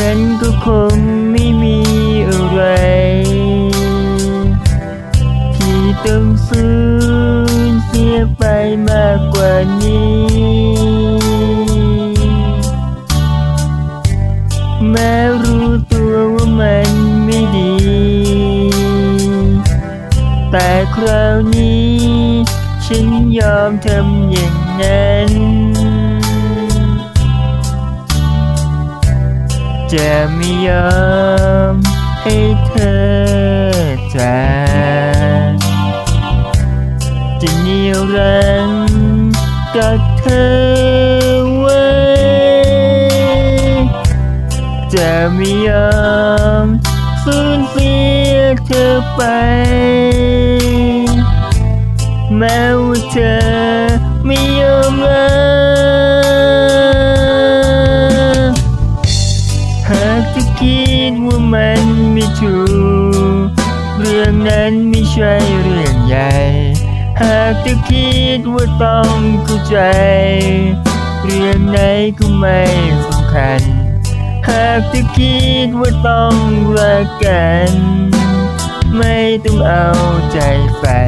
ฉันก็คงไม่มีอะไร ที่ต้องสูญเสียไปมากกว่านี้ แม้รู้ตัวว่ามันไม่ดี แต่คราวนี้ ฉันยอมทำอย่างนั้น จะไม่ยอมให้เธอจากจะเหนียวรั้งกับเธอไว้จะไม่ยอมสูญเสียเธอไป แม้ว่าเธอ ไม่ใช่เรื่องใหญ่ หากจะคิดว่าต้องเข้าใจ เรื่องไหนก็ไม่สำคัญ หากจะคิดว่าต้องรักกัน ไม่ต้องเอาใจใส่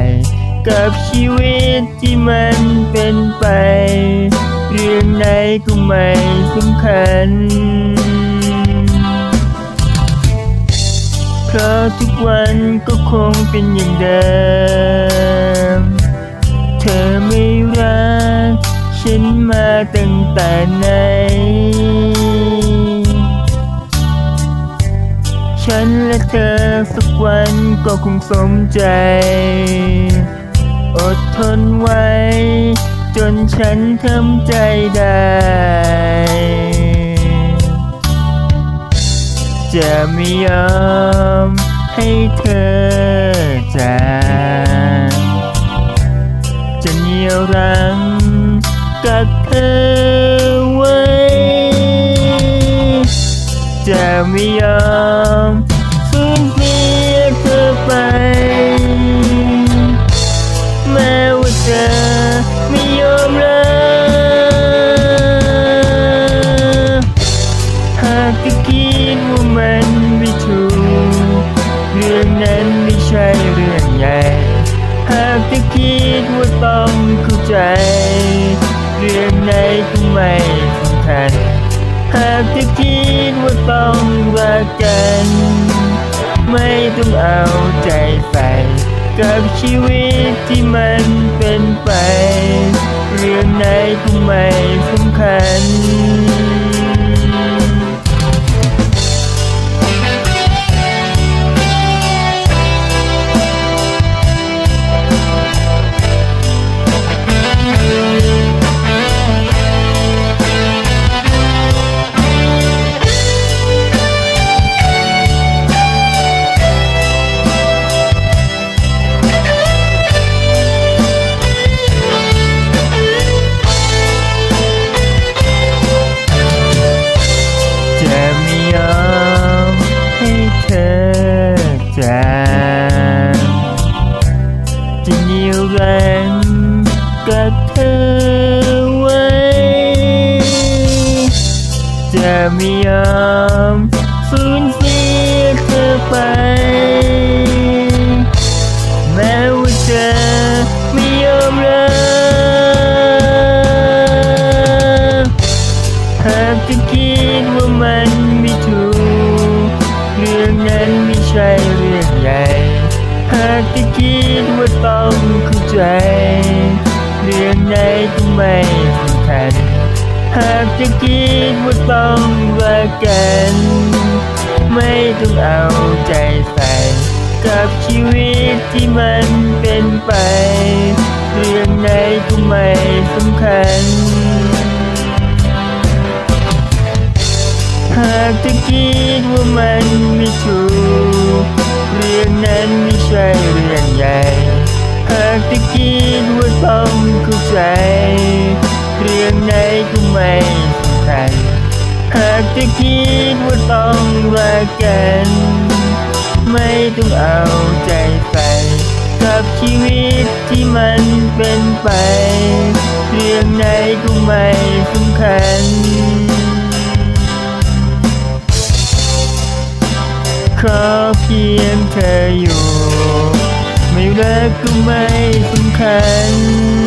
กับชีวิตที่มันเป็นไป เรื่องไหนก็ไม่สำคัญ เพราะทุกวันก็คงเป็นอย่างเดิม เธอไม่รัก ฉันมาตั้งแต่ไหน ฉันและเธอสักวันก็คงสมใจ อดทนไว้ จนฉันทำใจได้ จะไม่ยอมให้เธอจากจะเหนี่ยวรั้งกับเธอไว้ จะไม่ยอม หากจะคิดว่ามันไม่ถูกเรื่องนั้นไม่ใช่เรื่องใหญ่หากจะคิดว่าต้องเข้าใจ เรื่องไหนก็ไม่สำคัญหากจะคิดว่าต้องรักกัน ไม่ต้องเอาใจใส่กับชีวิตที่มันเป็นไป เรื่องไหนก็ไม่สำคัญ ไม่ยอมสูญเสียเธอไป แม้ว่าเธอไม่ยอมรับหากจะคิดว่ามันไม่ถูกเรื่องนั้นไม่ใช่เรื่องใหญ่หากจะคิดว่าต้องเข้าใจ เรื่องไหนก็ไม่สำคัญ หากจะคิดว่าต้องรักกัน ไม่ต้องเอาใจใส่กับชีวิตที่มันเป็นไป เรื่องไหนก็ไม่สำคัญ หากจะคิดว่ามันไม่ถูก เรื่องนั้นไม่ใช่เรื่องใหญ่ หากจะคิดว่าต้องเข้าใจ เรื่องไหนก็ไม่สำคัญหากจะคิดว่าต้องรักกัน ไม่ต้องเอาใจใส่กับชีวิตที่มันเป็นไป เรื่องไหนก็ไม่สำคัญ ขอเพียงเธออยู่ ไม่รักก็ไม่สำคัญ